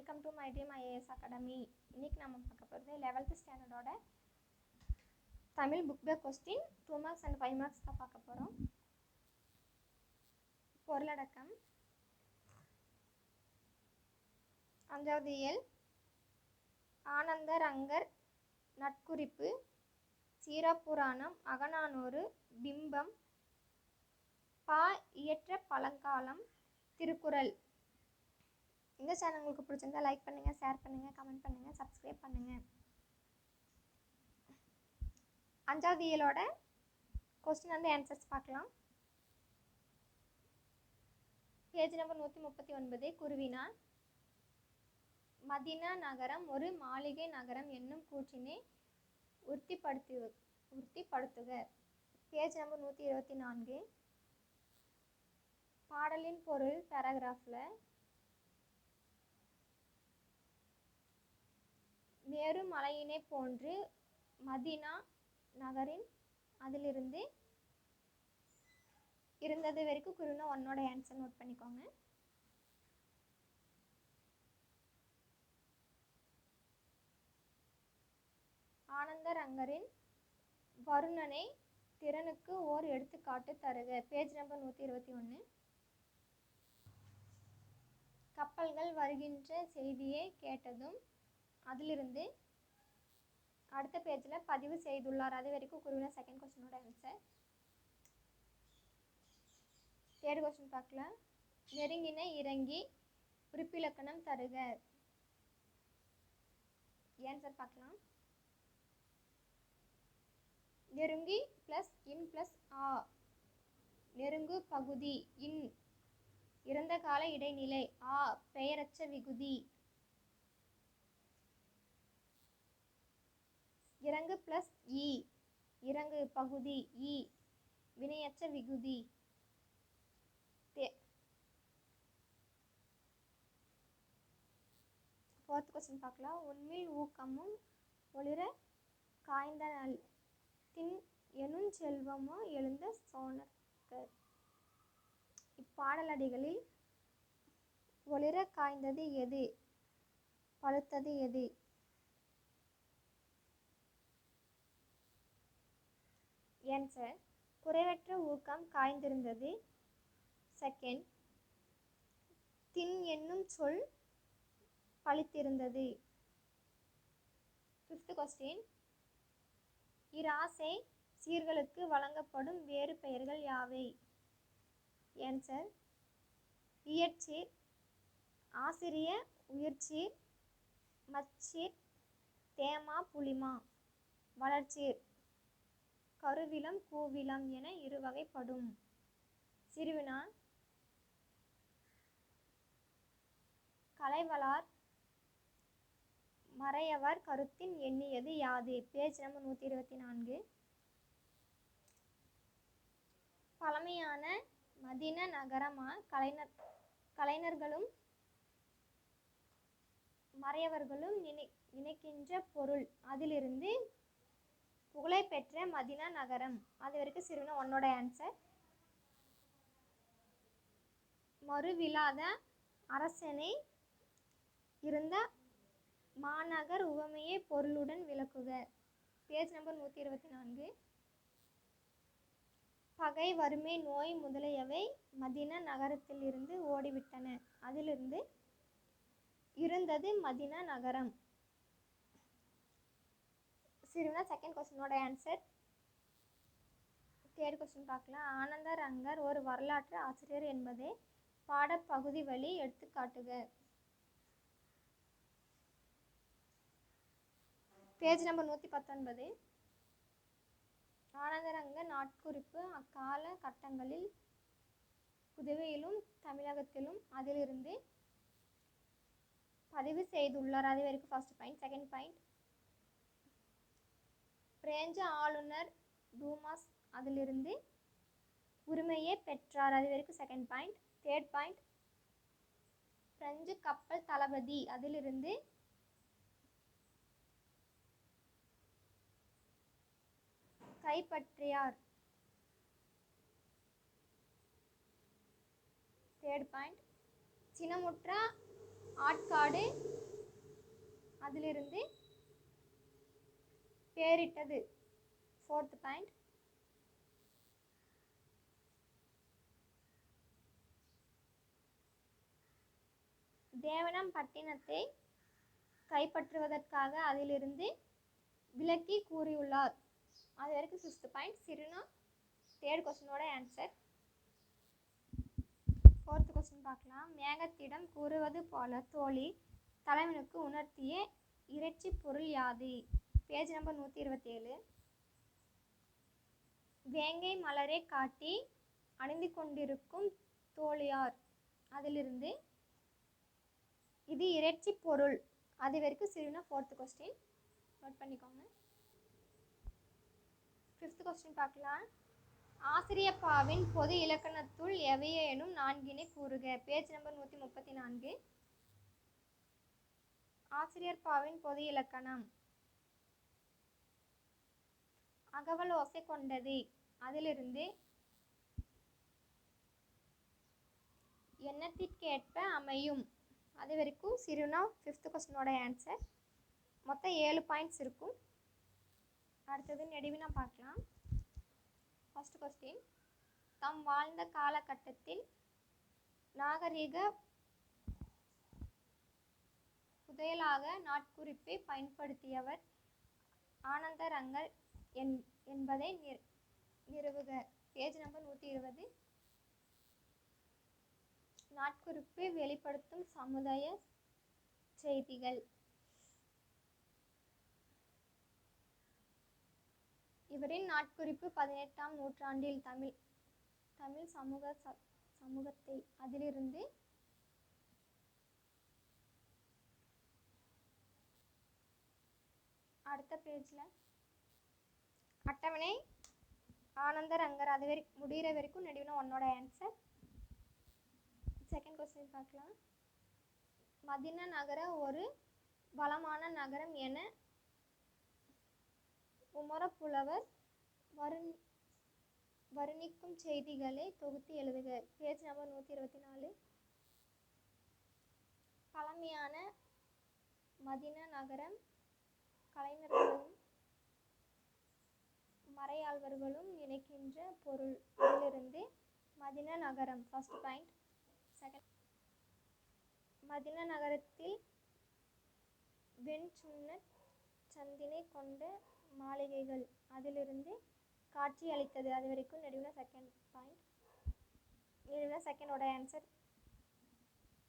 Welcome to my dream IAS academy இன்னைக்கு நம்ம பார்க்க போகிறது லெவல்த்து ஸ்டாண்டர்டோட Tamil book back question two marks and five marks தான் பார்க்க போகிறோம் பொருளடக்கம். அஞ்சாவது இயல். ஆனந்தர் அங்கர் நட்குறிப்பு. சீரப்புராணம் அகநானூறு பிம்பம். பா இயற்ற பழங்காலம். திருக்குறள். எங்கள் சேனல் உங்களுக்கு பிடிச்சிருந்தா லைக் பண்ணுங்கள் ஷேர் பண்ணுங்கள் கமெண்ட் பண்ணுங்கள் சப்ஸ்கிரைப் பண்ணுங்கள் அஞ்சாவது இயலோட கொஸ்டின் வந்து ஆன்சர்ஸ் பார்க்கலாம். பேஜ் நம்பர் நூற்றி முப்பத்தி ஒன்பது குருவினா மதினா நகரம் ஒரு மாளிகை நகரம் என்னும் கூற்றினை உறுதிப்படுத்து உறுதிப்படுத்துக. பேஜ் நம்பர் நூற்றி இருபத்தி நான்கு. பாடலின் பொருள் பேராகிராஃபில் மேரு மலையினை போன்று மதினா நகரின் அதிலிருந்து இருந்தது வரைக்கும் குருனா உன்னோட ஆன்சர் நோட் பண்ணிக்கோங்க. ஆனந்தரங்கரின் வருணனை திறனுக்கு ஓர் எடுத்துக்காட்டு தருக. பேஜ் நம்பர் நூற்றி இருபத்தி ஒன்று கப்பல்கள் வருகின்ற செய்தியை கேட்டதும் அதிலிருந்து அடுத்த பேஜில் பதிவு செய்துள்ளார். அது வரைக்கும் குருவின செகண்ட் கொஸ்டினோட ஆன்சர் தேர்ட் கொஸ்டின் பார்க்கலாம் நெருங்கின இறங்கி குறிப்பிலக்கணம் தருக. ஆன்சர் பார்க்கலாம்? நெருங்கி ப்ளஸ் இன் ப்ளஸ் ஆ நெருங்கு பகுதி இன் இறந்த கால இடைநிலை ஆ பெயரச்ச விகுதி இறங்கு ப்ளஸ் இ e. இறங்கு பகுதி e. இ வினையச்ச விகுதி. ஃபோர்த் கொஸ்டின் பார்க்கலாம். உண்மையில் ஊக்கமும் ஒளிர காய்ந்த நல் தின் எனும் செல்வமும் எழுந்த சோனர்கர் இப்பாடலடிகளில் ஒளிர காய்ந்தது எது? பழுத்தது எது? ஏன்சர் குறைவற்ற ஊக்கம் காய்ந்திருந்தது. செகண்ட் தின் என்னும் சொல் பழித்திருந்தது. ஃபிஃப்த் கொஸ்டின் இராசை சீர்களுக்கு வழங்கப்படும் வேறு பெயர்கள் யாவை? ஏன்சர் இயற்சீர் ஆசிரிய உயிர்ச்சீர் மச்சீர் தேமா புளிமா வளர்ச்சீர் கருவிலம் கூவிலம் என இரு வகைப்படும். சிறுவினா கலைவளார் மறையவர் கருத்தின் எண்ணியது யாது? பேஜ் நம்பர் நூற்றி இருபத்தி நான்கு பழமையான மதின நகரமா கலைஞர் கலைஞர்களும் மறையவர்களும் நினை நினைக்கின்ற பொருள் அதிலிருந்து புகழை பெற்ற மதினா நகரம். அது வரைக்கும் சிறுவன உன்னோட ஆன்சர் மறுவிழாத அரசனை இருந்த மாநகர் உவமையை பொருளுடன் விளக்குக. பேஜ் நம்பர் நூற்றி இருபத்தி நான்கு. பகை வறுமை நோய் முதலியவை மதினா நகரத்திலிருந்து ஓடிவிட்டன. அதிலிருந்து இருந்தது மதினா நகரம். சிறுவனா செகண்ட் கொஸ்டினோட ஆன்சர் தேர்ட் கொஸ்டின் பார்க்கலாம். ஆனந்த ரங்கர் ஒரு வரலாற்று ஆசிரியர் என்பதை பாடப்பகுதி வழி எடுத்துக்காட்டுக. பேஜ் நம்பர் நூற்றி பத்தொன்பது ஆனந்தரங்க நாட்குறிப்பு அக்கால கட்டங்களில் புதுவையிலும் தமிழகத்திலும் அதிலிருந்து பதிவு செய்துள்ளார். அது வரைக்கும் first point second point French ஆளுநர் டூமாஸ் அதிலிருந்து உரிமையை பெற்றார். அது வரைக்கும் second point third point French கப்பல் தளபதி அதிலிருந்து கைப்பற்றியார். தேர்ட் பாயிண்ட் சினமுற்ற ஆட்காடு அதிலிருந்து பேரிட்டது ஃபோர்த் பாயிண்ட் தேவனம்பட்டினத்தை கைப்பற்றுவதற்காக அதிலிருந்து விலக்கி கூறியுள்ளார். அது வரைக்கும் ஃபிஃப்த் பாயிண்ட் சிறுனா தேர்ட் கொஸ்டினோட ஆன்சர் ஃபோர்த் கொஸ்டின் பார்க்கலாம். மேகத்திடம் கூறுவது போல தோழி தலைவனுக்கு உணர்த்திய இறைச்சி பொருள் யாது? பேஜ் நம்பர் நூற்றி இருபத்தேழு வேங்கை மலரை காட்டி அணிந்து கொண்டிருக்கும் தோழியார். அதிலிருந்து இது இறைச்சி பொருள். அது வரைக்கும் சிறுனா ஃபோர்த் கொஸ்டின் நோட் பண்ணிக்கோங்க. ஃபிஃப்த் கொஸ்டின் பார்க்கலாம். ஆசிரியப்பாவின் பொது இலக்கணத்துள் எவையேனும் நான்கினை கூறுக. பேஜ் நம்பர் நூற்றி முப்பத்தி நான்கு. ஆசிரியர் பாவின் பொது இலக்கணம். அகவல் ஓசை கொண்டது. அதிலிருந்து எண்ணத்திற்கேற்ப அமையும். அது வரைக்கும் சிறுனா ஃபிஃப்த் கொஸ்டினோட ஆன்சர் மொத்தம் ஏழு பாயிண்ட்ஸ் இருக்கும். அடுத்தது நெடுவினா பார்க்கலாம். ஃபஸ்ட் கொஸ்டின் தாம் வாழ்ந்த காலகட்டத்தில் நாகரிக புதையலாக நாட்குறிப்பை பயன்படுத்தியவர் ஆனந்தரங்கர் என் என்பதை நிறுவுக. பேஜ் நம்பர் நூற்றி இருபது. நாட்குறிப்பு வெளிப்படுத்தும் சமுதாய செய்திகள். இவரின் நாட்குறிப்பு பதினெட்டாம் நூற்றாண்டில் தமிழ் தமிழ் சமூக ச சமூகத்தை அதிலிருந்து அடுத்த பேஜில் ஆனந்தரங்கர் அது வரை முடிகிற வரைக்கும் நடுவில் உன்னோட ஆன்சர் செகண்ட் கொஸ்டின் பார்க்கலாம். மதினா நகர ஒரு வளமான நகரம் என உமரப்புலவர் வருண் வருணிக்கும் செய்திகளை தொகுத்து எழுதுக. பேஜ் நம்பர் நூற்றி இருபத்தி நாலு. பழமையான மதினா நகரம் கலைஞர்களும் மறையாள்வர்களும் நினைக்கின்ற பொருள் இதிலிருந்து மதின நகரம். ஃபஸ்ட் பாயிண்ட் செகண்ட் மதின நகரத்தில் வெண் சுண்ண சந்தினை கொண்ட மாளிகைகள் அதிலிருந்து காட்சி அளித்தது. அது வரைக்கும் நடுவில் செகண்ட் பாயிண்ட் நடுவில் செகண்டோட ஆன்சர்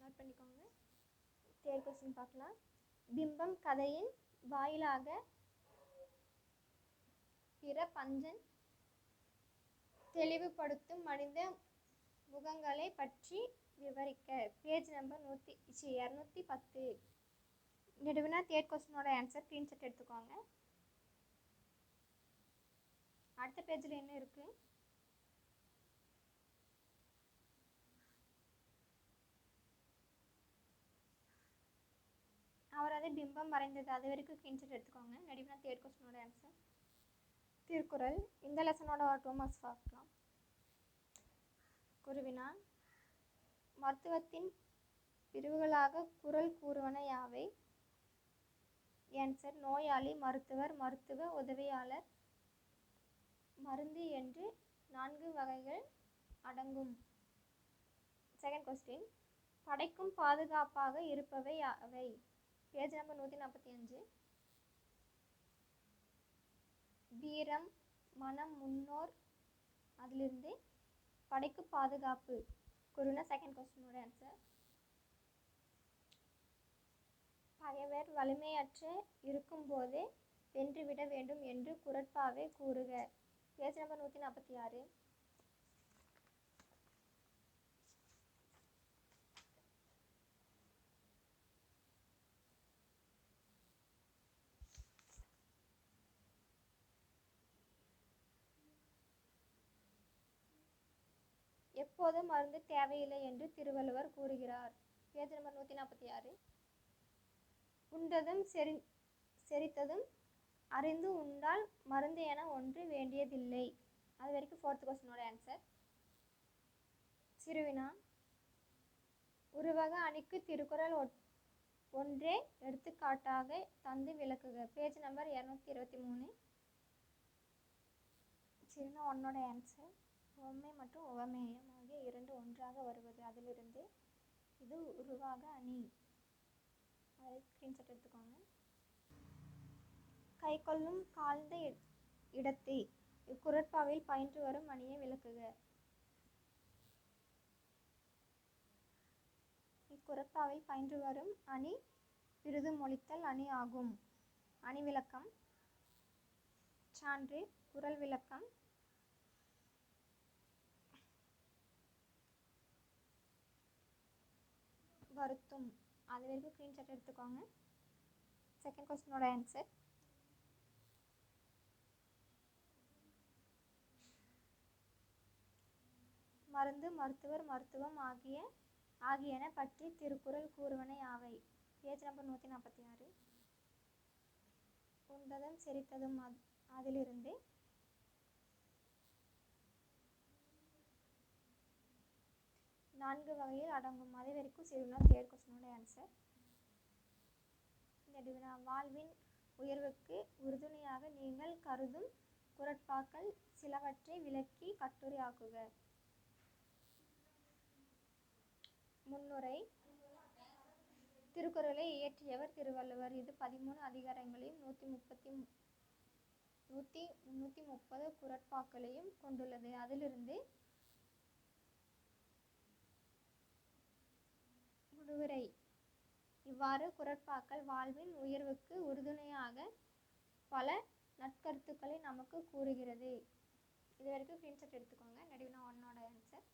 நோட் பண்ணிக்கோங்க. தேர்ட் கொஸ்டின் பார்க்கலாம். பிம்பம் கதையின் வாயிலாக பிற பஞ்சன் தெளிவுபடுத்தும் மனித முகங்களை பற்றி விவரிக்க. பேஜ் நம்பர் நூற்றி சி இரநூத்தி பத்து. நெடுவினா தேர்ட் கொஸ்டினோட ஆன்சர் ஸ்க்ரீன்ஷாட் எடுத்துக்கோங்க. அடுத்த பேஜில் என்ன இருக்கு? அவரது பிம்பம் வரைந்தது. அது வரைக்கும் ஸ்க்ரீன்ஷாட் எடுத்துக்கோங்க. நெடுவினா தேர்ட் கொஸ்டினோட ஆன்சர் திருக்குறள் இந்த லெசனோட டூ பார்க்கலாம். குருவினான் மருத்துவத்தின் பிரிவுகளாக குரல் கூறுவன யாவை? ஏன்சர் நோயாளி மருத்துவர் மருத்துவ உதவியாளர் மருந்து என்று நான்கு வகைகள் அடங்கும். செகண்ட் கொஸ்டின் படைக்கும் பாதுகாப்பாக இருப்பவை அவை பேஜ் நம்பர் நூற்றி நாற்பத்தி அஞ்சு. வீரம் மனம் முன்னோர் அதிலிருந்து படைக்கு பாதுகாப்பு. குருனா செகண்ட் கொஸ்டினோட ஆன்சர் பகைவர் வலிமையற்ற இருக்கும்போது வென்றுவிட வேண்டும் என்று குரட்பாவை கூறுக. பேஜ் நம்பர் நூற்றி நாற்பத்தி ஆறு. எப்போதும் மருந்து தேவையில்லை என்று திருவள்ளுவர் கூறுகிறார். பேஜ் நம்பர் நூற்றி நாற்பத்தி ஆறு. உண்டதும் செரி செரித்ததும் அறிந்து உண்டால் மருந்து என ஒன்று வேண்டியதில்லை. அது வரைக்கும் ஃபோர்த் கொஸ்டினோட ஆன்சர் சிறுவினா உருவக அணிக்கு திருக்குறள் ஒட் ஒன்றே எடுத்துக்காட்டாக தந்து விளக்குக. பேஜ் நம்பர் இரநூத்தி இருபத்தி மூணு. சரினா ஒன்னோட ஆன்சர் உவமை மற்றும் உவமேயம். ஆகிய இரண்டு ஒன்றாக வருவது. அதிலிருந்து இது உருவாக அணி. அதை ஸ்க்ரீன்ஷாட் எடுத்துக்கோங்க. கை கொள்ளும் காழ்ந்த இடத்தை இக்குரட்பாவில் பயின்று வரும் அணியை விளக்குக. இக்குறட்பாவில் பயின்று வரும் அணி விருது மொழித்தல் அணி ஆகும். அணி விளக்கம். சான்று குரல் விளக்கம். வருத்தும். அது வரைக்கும் ஸ்க்ரீன்ஷாட் எடுத்துக்கோங்க. செகண்ட் கொஸ்டினோட ஆன்சர் மருந்து மருத்துவர் மருத்துவம் ஆகிய ஆகியன பற்றி திருக்குறள் கூறுவனை ஆவை பேஜ் நம்பர் நூற்றி நாற்பத்தி ஆறு. உண்டதும் செரித்ததும் அத்- அதிலிருந்து நான்கு வகையில் அடங்கும் அது வரைக்கும் சரினா தேர்ட் கொஸ்டினோட ஆன்சர் இந்த வாழ்வின் உயர்வுக்கு உறுதுணையாக நீங்கள் கருதும் குரட்பாக்கள் சிலவற்றை விளக்கி கட்டுரையாக்குக முன்னுரை. திருக்குறளை இயற்றியவர் திருவள்ளுவர். இது பதிமூணு அதிகாரங்களையும் நூற்றி முப்பத்தி மு- நூற்றி முந்நூற்றி முப்பது குரட்பாக்களையும் கொண்டுள்ளது. அதிலிருந்து முடுவுரை இவ்வாறு குரட்பாக்கள் வாழ்வின் உயர்வுக்கு உறுதுணையாக பல நற்கருத்துக்களை நமக்கு கூறுகிறது. இது வரைக்கும் ஸ்க்ரீன்ஷாட் எடுத்துக்கோங்க. நடுவில் ஒன்னோட ஆன்சர்